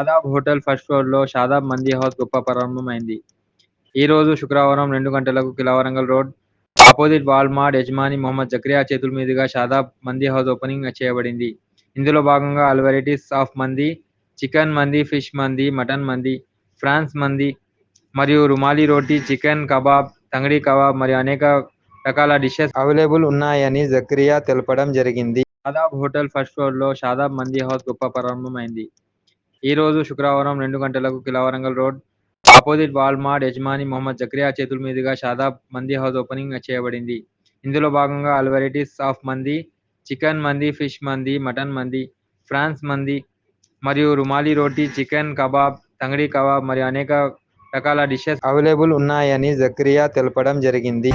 Shadab hotel first ఫ్లోర్లో Shadab మందీ house గొప్ప ప్రారంభమైంది. ఈ రోజు శుక్రవారం రెండు గంటలకు కిలావరంగల్ రోడ్ ఆపోజిట్ వాల్మార్ట్ యజమాని మొహమ్మద్ జక్రియా చేతుల మీదుగా షాదాబ్ మందీ హౌస్ ఓపెనింగ్ చేయబడింది. ఇందులో భాగంగా ఆల్ వెరైటీస్ ఆఫ్ మంది చికెన్ మంది ఫిష్ మంది మటన్ మంది ఫ్రాన్స్ మంది మరియు రుమాలి రోటీ, చికెన్ కబాబ్, తంగడి కబాబ్ మరియు అనేక రకాల డిషెస్ అవైలబుల్ ఉన్నాయని జక్రియా తెలపడం జరిగింది. షాదాబ్ హోటల్ ఫస్ట్ ఫ్లోర్లో షాదాబ్ మందీ హౌస్ గొప్ప ప్రారంభమైంది. ఈ రోజు శుక్రవారం రెండు గంటలకు కిలావరంగల్ రోడ్ ఆపోజిట్ వాల్మార్ట్ యజమాని మొహమ్మద్ జక్రియా చేతుల మీదుగా షాదాబ్ మందీ హౌస్ ఓపెనింగ్ చేయబడింది. ఇందులో భాగంగా ఆల్ వెరైటీస్ ఆఫ్ మంది చికెన్ మంది ఫిష్ మంది మటన్ మంది ఫ్రాన్స్ మంది మరియు రుమాలి రోటీ, చికెన్ కబాబ్, తంగడి కబాబ్ మరియు అనేక రకాల డిషెస్ అవైలబుల్ ఉన్నాయని జక్రియా తెలపడం జరిగింది.